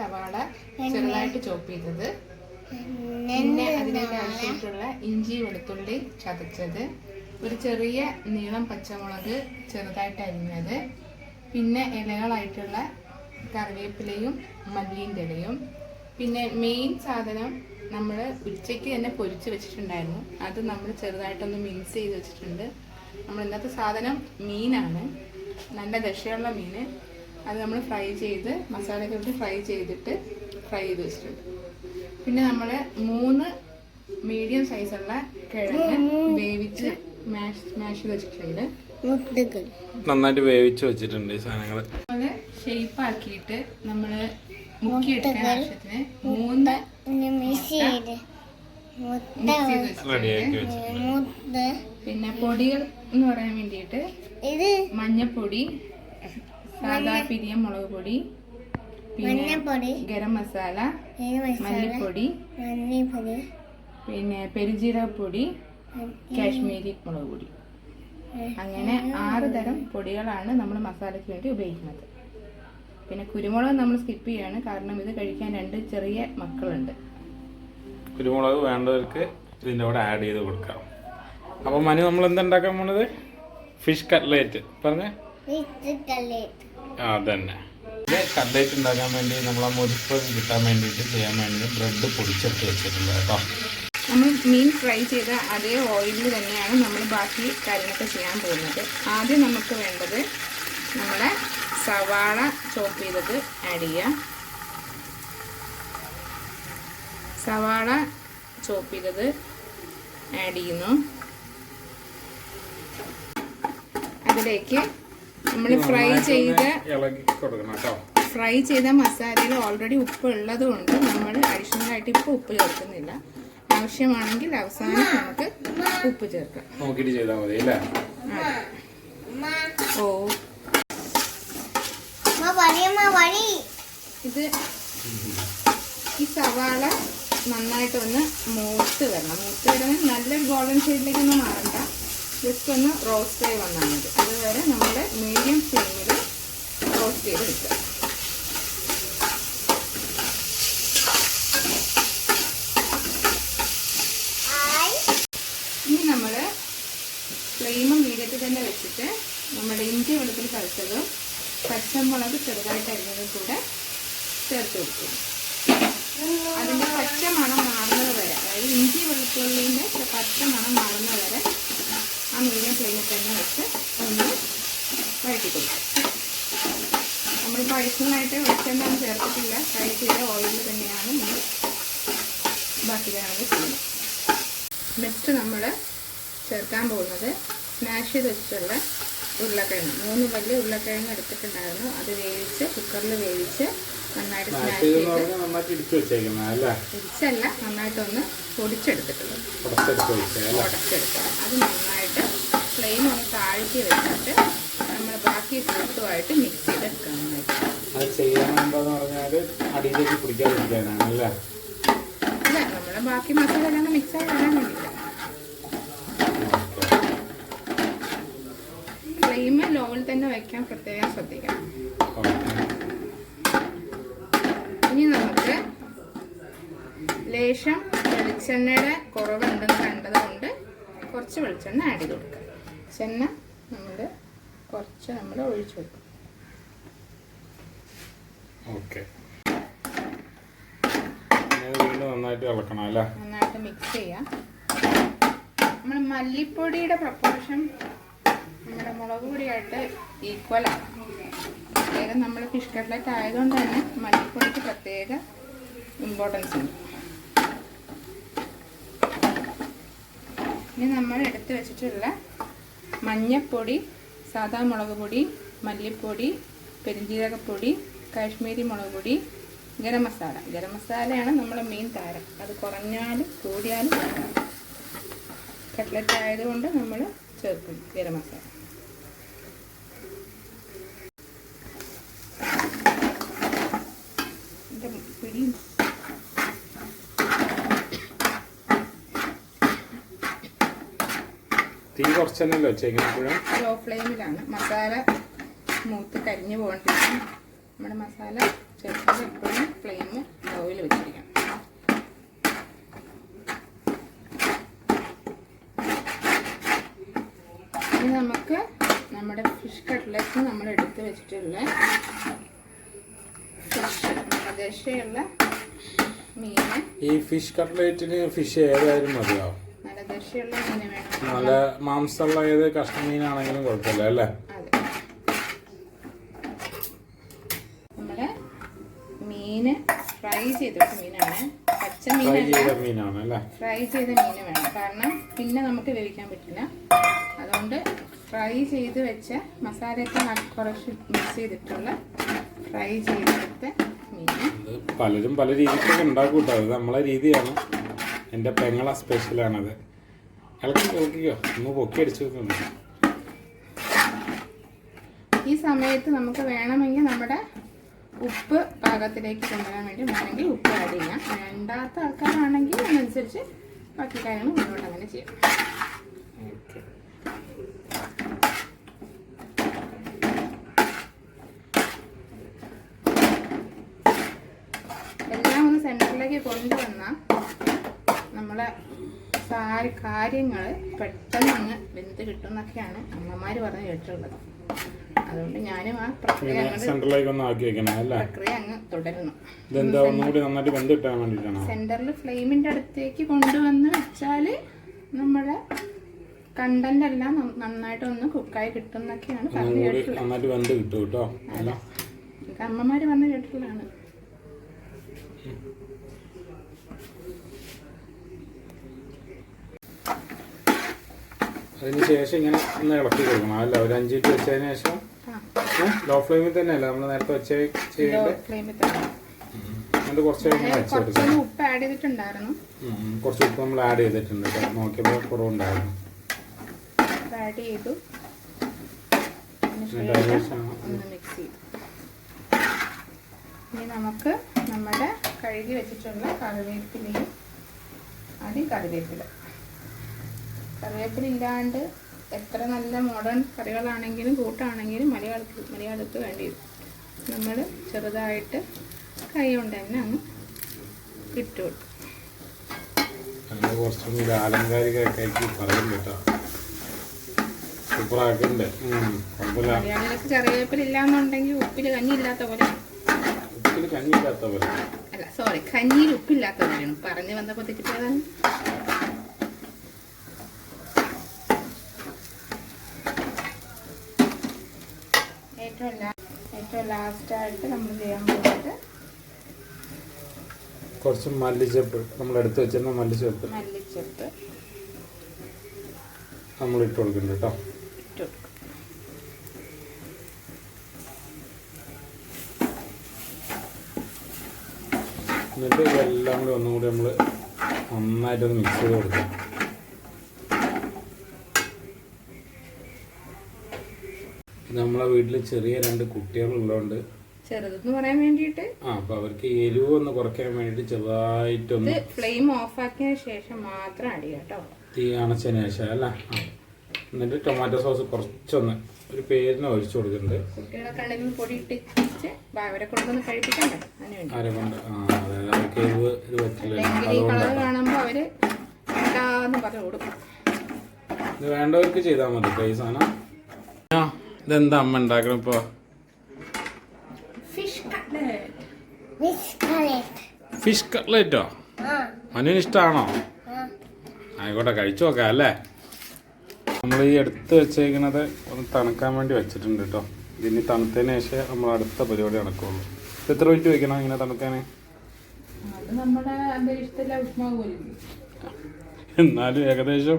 സവാള ചെറുതായിട്ട് ചോപ്പ് ചെയ്തത്. പിന്നെ അതിലേക്ക് ആവശ്യമായിട്ടുള്ള ഇഞ്ചി വെളുത്തുള്ളി ചതച്ചത്. ഒരു ചെറിയ നീളം പച്ചമുളക് ചെറുതായിട്ട് അരിഞ്ഞത്. പിന്നെ ഇലകളായിട്ടുള്ള കറിവേപ്പിലയും മല്ലിന്റെ ഇലയും. പിന്നെ മെയിൻ സാധനം നമ്മൾ ഉച്ചയ്ക്ക് തന്നെ പൊരിച്ച് വെച്ചിട്ടുണ്ടായിരുന്നു. അത് നമ്മൾ ചെറുതായിട്ടൊന്ന് മിക്സ് ചെയ്ത് വെച്ചിട്ടുണ്ട്. നമ്മൾ ഇന്നത്തെ സാധനം മീനാണ്. നല്ല ദശയുള്ള മീൻ അത് നമ്മൾ ഫ്രൈ ചെയ്ത് മസാലയൊക്കെ ഇട്ട് ഫ്രൈ ചെയ്തിട്ട് ഫ്രൈ ചെയ്ത് വെച്ചിട്ടുണ്ട്. പിന്നെ നമ്മൾ മൂന്ന് മീഡിയം സൈസുള്ള കിഴങ്ങ് വേവിച്ച് മാഷ് മാഷ് ചെയ്ത് വെച്ചിട്ടുണ്ട്. നന്നായിട്ട് വേവിച്ച് വെച്ചിട്ടുണ്ട് ഈ സാധനങ്ങൾ നമ്മൾ ഷേപ്പ് ആക്കിയിട്ട് നമ്മൾ മുക്കിയെടുക്കാൻ ആവശ്യത്തിന് മൂന്ന് പിന്നെ പൊടികൾ എന്ന് പറയാൻ വേണ്ടിയിട്ട് ഇത് മഞ്ഞപ്പൊടി സാദാ പിരിയ മുളക് പൊടി പിന്നെ മഞ്ഞപ്പൊടി ഗരം മസാല മല്ലിപ്പൊടി മല്ലിപ്പൊടി പിന്നെ പെരുജീരകപ്പൊടി കാശ്മീരി മുളക് പൊടി. അങ്ങനെ ആറ് തരം പൊടികളാണ് നമ്മൾ മസാലയ്ക്ക് വേണ്ടി ഉപയോഗിക്കുന്നത്. പിന്നെ കുരുമുളക് നമ്മൾ സ്കിപ്പ് ചെയ്യാണ്. കാരണം ഇത് കഴിക്കാൻ രണ്ട് ചെറിയ മക്കളുണ്ട്. കുരുമുളക് വേണ്ടവർക്ക് ഇതിന്റെ കൂടെ ആഡ് ചെയ്ത് കൊടുക്കാം. അപ്പോൾ മനു നമ്മൾ എന്തുണ്ടാക്കാൻ പോണത്? ഫിഷ് കട്ട്ലേറ്റ് പറഞ്ഞേ? ഫിഷ് കല്ലേറ്റ് ആ അതന്നെ. ഇത് കട്ട്ലേറ്റ് ഉണ്ടാക്കാൻ വേണ്ടി നമ്മൾ ആ കിട്ടാൻ വേണ്ടിയിട്ട് ചെയ്യാൻ വേണ്ടി ബ്രെഡ് പൊടിച്ചെടുത്ത് വെച്ചിട്ടുണ്ട് കേട്ടോ. നമ്മൾ മീൻ ഫ്രൈ ചെയ്ത അതേ ഓയിലിൽ തന്നെയാണ് നമ്മൾ ബാക്കി കാര്യങ്ങളൊക്കെ ചെയ്യാൻ പോകുന്നത്. ആദ്യം നമുക്ക് വേണ്ടത് നമ്മുടെ സവാള ചോപ്പ് ചെയ്തത് ആഡ് ചെയ്യാം. സവാള ചോപ്പ് ചെയ്തത് ആഡ് ചെയ്യുന്നു. അതിലേക്ക് നമ്മൾ ഫ്രൈ ചെയ്ത് ഫ്രൈ ചെയ്ത മസാലയിൽ ഓൾറെഡി ഉപ്പ് ഉള്ളത് കൊണ്ട് നമ്മൾ അഡീഷണൽ ആയിട്ട് ഇപ്പോൾ ഉപ്പ് ചേർക്കുന്നില്ല. ആവശ്യമാണെങ്കിൽ അവസാനം നമുക്ക് ഉപ്പ് ചേർക്കാം. നോക്കിയിട്ട് ചെയ്താൽ മതി അല്ലേ? ഓ. ഇത് ഈ സവാള നന്നായിട്ടൊന്ന് മൂത്ത് വരണം. മൂത്ത് വരണം. നല്ലൊരു ഗോൾഡൻ ഷെയ്ഡിലേക്ക് ഒന്ന് മാറണ്ട. ജസ്റ്റ് ഒന്ന് റോസ്റ്റ് ആയി വന്നാൽ മതി. അതുവരെ നമ്മൾ മീഡിയം ഫ്ലെയിമിൽ റോസ്റ്റ് ചെയ്ത് എടുക്കുക ഇനി നമ്മൾ ഫ്ലെയിം മീഡിയത്തിൽ തന്നെ വെച്ചിട്ട് നമ്മുടെ ഇഞ്ചി വെളുത്തുള്ളി ചതച്ചതും പച്ചമുളക് ചെറുതായിട്ട് അരിഞ്ഞതും കൂടെ ചേർത്ത് കൊടുക്കും അതിന്റെ പച്ച മണം മാറുന്നത് വരെ അതായത് ഇഞ്ചി വെളുത്തുള്ളിന്റെ പച്ച മണം മാറുന്നത് വരെ മീഡിയം ഫ്ലെയിമിൽ തന്നെ വെച്ച് ഒന്ന് വഴറ്റി കൊടുക്കും നമ്മൾ പഴുക്കുന്നതായിട്ട് വെളിച്ചെണ്ണ ചേർത്തിട്ടില്ല. ഫ്രൈ ചെയ്ത ഓയിലിൽ തന്നെയാണ് നമ്മൾ ബാക്കി കാര്യങ്ങൾ ചെയ്യുന്നത് നെക്സ്റ്റ് നമ്മൾ ചേർക്കാൻ പോകുന്നത് സ്മാഷ് ചെയ്ത് വെച്ചിട്ടുള്ള ഉരുളക്കിഴങ്ങ്. മൂന്ന് വലിയ ഉരുളക്കിഴങ്ങ് എടുത്തിട്ടുണ്ടായിരുന്നു. അത് വേവിച്ച് കുക്കറിൽ വേവിച്ച് നന്നായിട്ട് നന്നായിട്ട് ഇടിച്ചു ഇടിച്ചല്ല നന്നായിട്ടൊന്ന് പൊടിച്ചെടുത്തിട്ടുള്ളത് പൊടിച്ചെടുക്കണം അത് നന്നായിട്ട് ഫ്ലെയിം ഒന്ന് താഴ്ത്തി വെച്ചിട്ട് നമ്മൾ ബാക്കി ഫ്രൂട്ടുമായിട്ട് മിക്സ് ചെയ്തെടുക്കണം അത് പറഞ്ഞാൽ അടിയിലേക്ക് പിടിക്കാതിരിക്കാനാണ് അല്ലേ? അല്ല നമ്മുടെ ബാക്കി മസാല എല്ലാം മിക്സ് ആയി വരാൻ വേണ്ടിയില്ല ഫ്ലെയിം ലോവിൽ തന്നെ വെക്കാൻ പ്രത്യേകം ശ്രദ്ധിക്കണം ഇനി നമുക്ക് ലേശം വെളിച്ചെണ്ണയുടെ കുറവുണ്ടെന്ന് കണ്ടതുകൊണ്ട് കുറച്ച് വെളിച്ചെണ്ണ ആഡ് ചെയ്ത് കൊടുക്കുക ചെണ്ണ നമ്മൾ കുറച്ച് നമ്മൾ ഒഴിച്ചു കൊടുക്കും. ഓക്കെ നന്നായിട്ട് ഇളക്കണം അല്ലേ? നന്നായിട്ട് മിക്സ് ചെയ്യാം. നമ്മൾ മല്ലിപ്പൊടിയുടെ പ്രപ്പോർഷൻ നമ്മുടെ മുളക് പൊടിയായിട്ട് ഈക്വൽ ആണ്. പ്രത്യേകം നമ്മൾ ഫിഷ് കട്ട്ലറ്റ് ആയതുകൊണ്ട് തന്നെ മല്ലിപ്പൊടിക്ക് പ്രത്യേക ഇമ്പോർട്ടൻസ് ഉണ്ട്. ഇനി നമ്മൾ എടുത്ത് വെച്ചിട്ടുള്ള മഞ്ഞപ്പൊടി സാധാ മുളക് പൊടി മല്ലിപ്പൊടി പെരിഞ്ജീരകപ്പൊടി കാശ്മീരി മുളക് പൊടി ഗരം മസാല. ഗരം മസാലയാണ് നമ്മുടെ മെയിൻ താരം. അത് കുറഞ്ഞാലും കൂടിയാലും കട്ട്ലറ്റ് ആയതുകൊണ്ട് നമ്മൾ ചേർക്കും ഗരം മസാല എന്റെ പിടി തീ വെച്ചേക്കുന്നത് ലോ ഫ്ലെയിമിലാണ് മസാല മൂത്ത് കരിഞ്ഞു പോകണ്ടിരിക്കും നമ്മുടെ മസാല ചേർക്കുമ്പോൾ എപ്പോഴും ഫ്ലെയിം ലോയിൽ വെച്ചിരിക്കണം. ഇനി നമുക്ക് നമ്മുടെ ഫിഷ് കട്ട്ലറ്റ് നമ്മൾ എടുത്ത് വെച്ചിട്ടുള്ള ഫിഷ് നമ്മുടെ മീൻ ഈ ഫിഷ് കട്ട്ലേറ്റിന് ഫിഷ് ഏതായാലും മതിയാവും. മീന് വേണം. നല്ല മാംസമുള്ള ഏത് കഷ്ണ മീനാണെങ്കിലും കുഴപ്പമില്ല അല്ലേ? അതെ. നമ്മുടെ മീന് ഫ്രൈ ചെയ്തിട്ട് മീനാണ്. പച്ച ഫ്രൈ മീനല്ല. ചെയ്ത മീനാണ് അല്ലേ? ഫ്രൈ ചെയ്ത മീന് വേണം. കാരണം പിന്നെ നമുക്ക് വേവിക്കാൻ പറ്റില്ല. അതുകൊണ്ട് ഫ്രൈ ചെയ്ത് വെച്ച മസാലയൊക്കെ ന- കുറച്ച് മിക്സ് ചെയ്തിട്ടുള്ള ഫ്രൈ ചെയ്തെടുത്ത മീന്. ഇത് പലരും പല രീതിക്കൊക്കെ ഉണ്ടാക്കൂട്ടോ. കേട്ടോ അത് നമ്മളെ രീതിയാണ്. എന്റെ പെങ്ങളെ സ്പെഷ്യലാണത് ഇളക്കി ഒന്ന് പൊക്കി അടിച്ചു നോക്കുന്നു ഈ സമയത്ത് നമുക്ക് വേണമെങ്കിൽ നമ്മുടെ ഉപ്പ് പാകത്തിലേക്ക് കൊണ്ടുവരാൻ വേണ്ടി വേണമെങ്കിൽ ഉപ്പ് ആഡ് ചെയ്യാം. വേണ്ടാത്ത ആൾക്കാരാണെങ്കിൽ അതിനനുസരിച്ച് ബാക്കി കാര്യങ്ങൾ മുന്നോട്ട് അങ്ങനെ ചെയ്യാം. എല്ലാം ഒന്ന് സെന്ററിലേക്ക് കൊണ്ടുവന്ന നമ്മളെ കാര്യങ്ങൾ പെട്ടെന്ന് അങ്ങ് വെന്ത് കിട്ടും എന്നൊക്കെയാണ് അമ്മമാർ പറഞ്ഞ് കേട്ടിട്ടുള്ളത്. അതുകൊണ്ട് ഞാനും ആ പ്രക്രിയ ഒന്ന് ആക്കി വെക്കണം അല്ലേ? പ്രക്രിയ അങ്ങ് തുടരുന്നു. ഇതെന്താ ഒന്നുകൂടി നന്നായിട്ട് വെന്ത് കിട്ടാൻ വേണ്ടിയിട്ടാണോ സെന്ററിൽ ഫ്ലെയിമിന്റെ അടുത്തേക്ക് കൊണ്ടുവന്ന് വെച്ചാൽ നമ്മുടെ കണ്ടന്റ് എല്ലാം നന്നായിട്ട് ഒന്ന് കുക്കായി കിട്ടും എന്നൊക്കെയാണ് ഒന്നും പറഞ്ഞു കൂടി കേട്ടിട്ടുള്ളത്. നന്നായിട്ട് വെന്ത് കിട്ടും കേട്ടോ അമ്മമാര് പറഞ്ഞു കേട്ടിട്ടുള്ളതാണ്. അതിന് ശേഷം ഇങ്ങനെ ഒന്ന് ഇളക്കി കൊടുക്കണം. അല്ല ഒരു അഞ്ച് മിനിറ്റ് വെച്ചതിന് ശേഷം ലോ ഫ്ലെയിമിൽ തന്നെയല്ല? നമ്മൾ നേരത്തെ വെച്ച ചെയ്യേണ്ടത് തന്നെ. കുറച്ച് ഉപ്പ് ആഡ് ചെയ്തിട്ടുണ്ടായിരുന്നു. കുറച്ച് ഉപ്പ് നമ്മൾ ആഡ് ചെയ്തിട്ടുണ്ട് നോക്കിയപ്പോൾ കുറവുണ്ടായിരുന്നു. ആഡ് ചെയ്തു. ഇനി നമുക്ക് നമ്മുടെ കഴുകി വെച്ചിട്ടുള്ള കറിവേപ്പിലയും ആദ്യം കറിവേപ്പില. കറിവേപ്പില ഇല്ലാണ്ട് എത്ര നല്ല മോഡേൺ കറികളാണെങ്കിലും കൂട്ടാണെങ്കിലും മലയാളത്തിൽ മലയാളത്ത് വേണ്ടി വരും നമ്മൾ ചെറുതായിട്ട് കൈ കൊണ്ട് തന്നെ അങ്ങ് ഇട്ട് കൊടുക്കും. കുറച്ചും കൂടി ആലങ്കാരികമൊക്കെ പറയും കേട്ടോ. മലയാളികൾക്ക് കറിവേപ്പില ഇല്ലാന്നുണ്ടെങ്കിൽ ഉപ്പിൽ കഞ്ഞി ഇല്ലാത്ത പോലെ. ഉപ്പിൽ കഞ്ഞിയില്ലാത്ത പോലെ. അല്ല സോറി കഞ്ഞിയിൽ ഉപ്പില്ലാത്ത പോലെയാണ്. പറഞ്ഞു വന്നപ്പോൾ തെറ്റിപ്പോയതാണ്. ലാസ്റ്റായിട്ട് നമ്മൾ ചെയ്യാൻ പോകുന്നത് കുറച്ച് മല്ലിച്ചപ്പ്. നമ്മൾ എടുത്ത് വെച്ചിരുന്ന മല്ലിച്ചപ്പ്. മല്ലിച്ചപ്പ്. നമ്മൾ ഇട്ട് കൊടുക്കുന്നുണ്ട് കേട്ടോ. എന്നിട്ട് ഇതെല്ലാം കൂടി ഒന്നും കൂടി നമ്മൾ നന്നായിട്ടൊന്ന് മിക്സ് ചെയ്ത് കൊടുക്കാം. നമ്മളെ വീട്ടിൽ ചെറിയ രണ്ട് കുട്ടികളുള്ളതുകൊണ്ട് ചെറുതെന്ന് പറയാൻ വേണ്ടിയിട്ട് ആ അപ്പോൾ അവർക്ക് എരിവ് ഒന്ന് കുറയ്ക്കാൻ വേണ്ടിയിട്ട് ഇത് ചെറുതായിട്ടൊന്ന് ഫ്ലെയിം ഓഫ് ആക്കിയ ശേഷം മാത്രം അടി കേട്ടോ. തീ അണച്ചതിന് ശേഷം അല്ല? എന്നിട്ട് ടൊമാറ്റോ സോസ് കുറച്ചൊന്ന് ഒരു പേരിന് ഒഴിച്ചു കൊടുക്കുന്നുണ്ട്. കുട്ടികളെ ഉണ്ടെങ്കിൽ പൊടി ഇട്ടിട്ട് അവരെ കൊണ്ടൊന്ന് കഴിപ്പിക്കണ്ടേ? അതിന് വേണ്ടി. ആരെ കൊണ്ട്? ആ അതായത് അവർക്ക് എരിവ് ഇത് പറ്റില്ല കളർ കാണുമ്പോൾ അവർ എന്താന്ന് പറഞ്ഞു കൊടുക്കും. ഇത് വേണ്ടവർക്ക് ചെയ്താൽ മതി പൈസ ഈ സാധനം ആ ഇതെന്താ അമ്മ ഉണ്ടാക്കണം ഇപ്പോൾ ഫിഷ് കട്ട്ലറ്റ് മനുവിന് ഇഷ്ടാണോ? ആ. ആയിക്കോട്ടെ കഴിച്ചു നോക്കാം അല്ലേ? നമ്മൾ ഈ എടുത്ത് വെച്ചേക്കുന്നത് ഒന്ന് തണുക്കാൻ വേണ്ടി വെച്ചിട്ടുണ്ട് കേട്ടോ ഇതിന് തണുത്തതിന് ശേഷം നമ്മൾ അടുത്ത പരിപാടി നടക്കുള്ളൂ. എത്ര മിനിറ്റ് വെക്കണം ഇങ്ങനെ തണുക്കാൻ എന്നാലും ഏകദേശം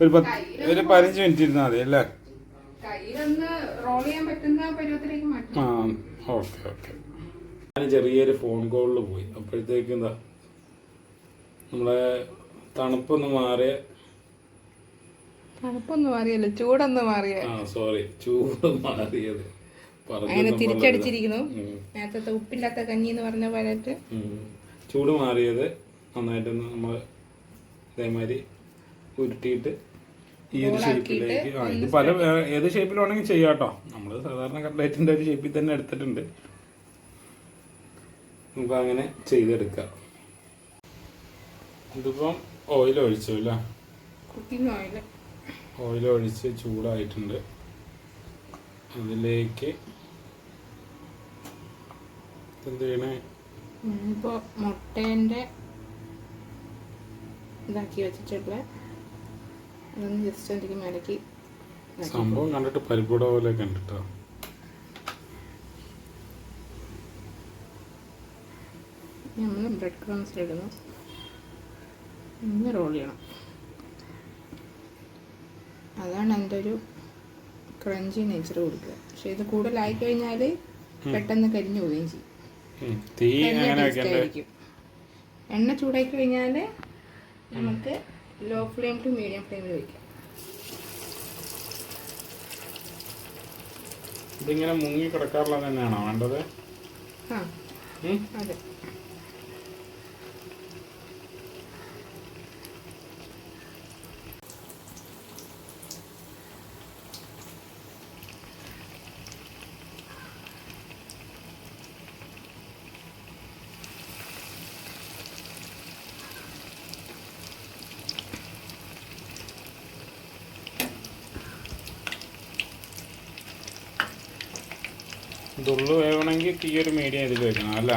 ഒരു പത്ത് ഒരു പതിനഞ്ച് മിനിറ്റ് ഇരുന്നാൽ മതി അല്ലേ? കയ്യിലൊന്ന് റോൾ ചെയ്യാൻ പറ്റുന്ന പരുവത്തിലേക്ക് മാറ്റും. ആ ഓക്കെ ഓക്കെ. ഞാൻ ചെറിയൊരു ഫോൺ കോളിൽ പോയി. അപ്പോഴത്തേക്കും എന്താ നമ്മളെ തണുപ്പൊന്ന് മാറിയ തണുപ്പൊന്ന് മാറിയല്ലോ? ചൂടൊന്ന് മാറിയ? ആ സോറി ചൂട് മാറിയത്. അങ്ങനെ തിരിച്ചടിച്ചിരിക്കുന്നു. നേരത്തെ ഉപ്പില്ലാത്ത കഞ്ഞി എന്ന് പറഞ്ഞ പോലെയായിട്ട്. ചൂട് മാറിയത് നന്നായിട്ടൊന്ന് നമ്മൾ ഇതേമാതിരി ഉരുട്ടിയിട്ട് ഈ ഒരു ഷേപ്പിലേക്ക് ആ ഇത് പല ഏത് ഷേപ്പിൽ വേണമെങ്കിൽ ചെയ്യാം കേട്ടോ നമ്മൾ സാധാരണ കട്ട്ലൈറ്റിന്റെ ഒരു ഷേപ്പിൽ തന്നെ എടുത്തിട്ടുണ്ട്. നമുക്ക് അങ്ങനെ ചെയ്തെടുക്കാം. ഇതിപ്പം ഓയിൽ ഒഴിച്ചു അല്ലേ കുക്കിംഗ് ഓയിൽ ഓയിൽ ഒഴിച്ച് ചൂടായിട്ടുണ്ട്. അതിലേക്ക് എന്ത് ചെയ്യണേ? ഇപ്പോ മുട്ടേന്റെ ഇതാക്കി വെച്ചിട്ടുള്ള അതൊന്ന് ജസ്റ്റ് എനിക്ക് മേലേക്ക് സംഭവം കണ്ടിട്ട് പരിപ്പുട പോലെ കണ്ടിട്ടോ? നമ്മൾ ബ്രെഡ് ക്രംസിലിടുന്നു ഇന്ന് റോൾ ചെയ്യണം. അതാണ് എന്റെ ഒരു ക്രഞ്ചി നേച്ചർ കൊടുക്കുക. പക്ഷെ ഇത് കൂടുതലായി കഴിഞ്ഞാൽ പെട്ടെന്ന് കരിഞ്ഞു പോവുകയും ചെയ്യും. എണ്ണ ചൂടാക്കി കഴിഞ്ഞാൽ നമുക്ക് ലോ ഫ്ലെയിം ടു മീഡിയം ഫ്ലെയിമിൽ വെക്കാം ഇതിങ്ങനെ മുങ്ങി കിടക്കാറുള്ളത് തന്നെയാണോ വേണ്ടത്? ആ? അതെ. ഇതുള്ളു. വേവണമെങ്കിൽ തീ ഒരു മീഡിയം ഇതിൽ വെക്കണം അല്ല?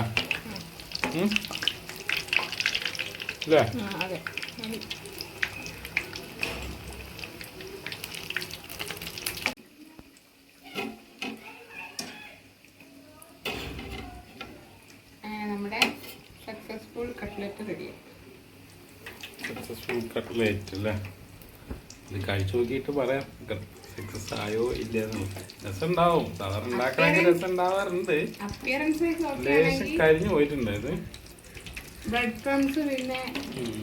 അല്ലേ നമ്മുടെ സക്സസ്ഫുൾ കട്ട്ലറ്റ് റെഡിയായി സക്സസ്ഫുൾ കട്ട്ലേറ്റ് അല്ലേ? ഇത് കഴിച്ചു നോക്കിയിട്ട് പറയാം. സക്സസ് ആയോ ഇല്ല രസം ഉണ്ടാവും സാധാരണ ഉണ്ടാക്കണമെങ്കിൽ രസം ഉണ്ടാവാറുണ്ട് ലേശം കരിഞ്ഞു പോയിട്ടുണ്ട് ഇത്. ബ്രെഡ് ക്രംസ് പിന്നെ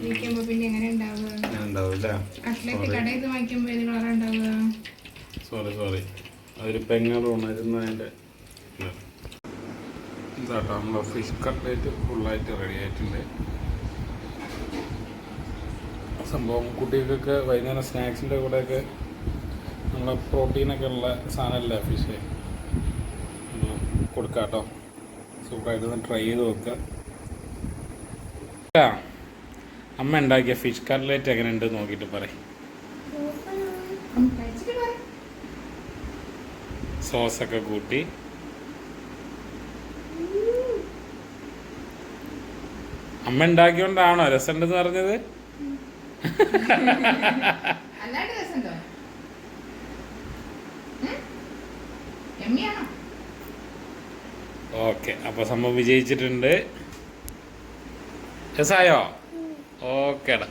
ഇരിക്കുമ്പോൾ പിന്നെ എങ്ങനെ ഉണ്ടാവുക? ഉണ്ടാവില്ല? കട്ട്ലറ്റ് കടയിൽ നിന്ന് വാങ്ങിക്കുമ്പോൾ ഏത് കളറാണ് ഉണ്ടാവുക? സോറി സോറി അതൊരു പെങ്ങൾ ഉണരുന്നതിന്റെ ഇതാട്ടോ നമ്മളെ ഫിഷ് കട്ട്ലേറ്റ് ഫുള്ളായിട്ട് റെഡി ആയിട്ടുണ്ട്. സംഭവം കുട്ടികൾക്കൊക്കെ വൈകുന്നേരം സ്നാക്സിന്റെ കൂടെയൊക്കെ നമ്മളെ പ്രോട്ടീനൊക്കെ ഉള്ള സാധനമല്ലേ ഫിഷ് കൊടുക്കാട്ടോ. സൂപ്പറായിട്ട് ഒന്ന് ട്രൈ ചെയ്ത് നോക്കുക അമ്മ ഉണ്ടാക്കിയ ഫിഷ് കട്ട്ലേറ്റ് എങ്ങനെ ഉണ്ട് നോക്കിയിട്ട് പറ സോസൊക്കെ കൂട്ടി. അമ്മ ഉണ്ടാക്കിയോണ്ടാണോ രസമുണ്ടെന്ന് പറഞ്ഞത്? ഓക്കെ അപ്പൊ സംഭവം വിജയിച്ചിട്ടുണ്ട്. രസായോ? ഓക്കേടാ.